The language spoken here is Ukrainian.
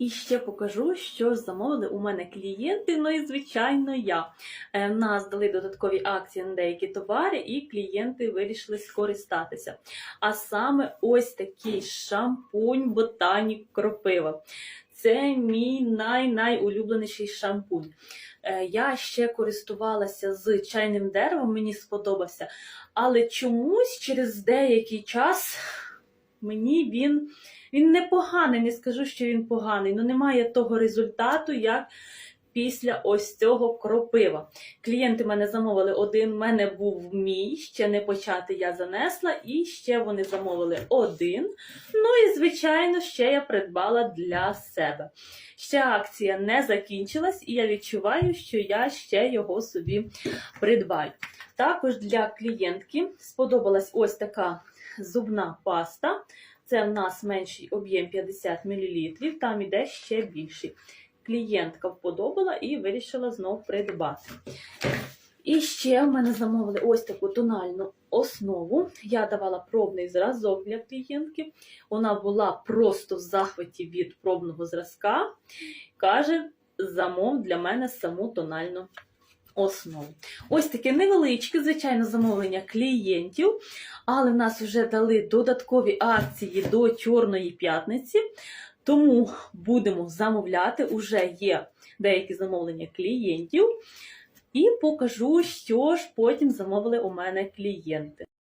І ще покажу, що замовили у мене клієнти. Ну і звичайно, я. Е, нас дали додаткові акції на деякі товари, і клієнти вирішили скористатися. А саме ось такий шампунь Ботанік Кропива. Це мій най-найулюбленіший шампунь. Е, Я ще користувалася з чайним деревом, мені сподобався, але чомусь через деякий час мені він, він непоганий, не скажу, що він поганий, але немає того результату, як після ось цього кропива. Клієнти мене замовили один, в мене був мій, ще не почати я занесла, і ще вони замовили один. Ну і, звичайно, ще я придбала для себе. Ще акція не закінчилась, і я відчуваю, що я ще його собі придбаю. Також для клієнтки сподобалась ось така зубна паста. Це в нас менший об'єм 50 мл, там іде ще більший. Клієнтка вподобала і вирішила знов придбати. І ще в мене замовили ось таку тональну основу. Я давала пробний зразок для клієнтки. Вона була просто в захваті від пробного зразка. Каже, замов для мене саму тональну основу. Ось таке невеличке, звичайно, замовлення клієнтів, але в нас вже дали додаткові акції до Чорної п'ятниці. Тому будемо замовляти. Уже є деякі замовлення клієнтів. І покажу, що ж потім замовили у мене клієнти.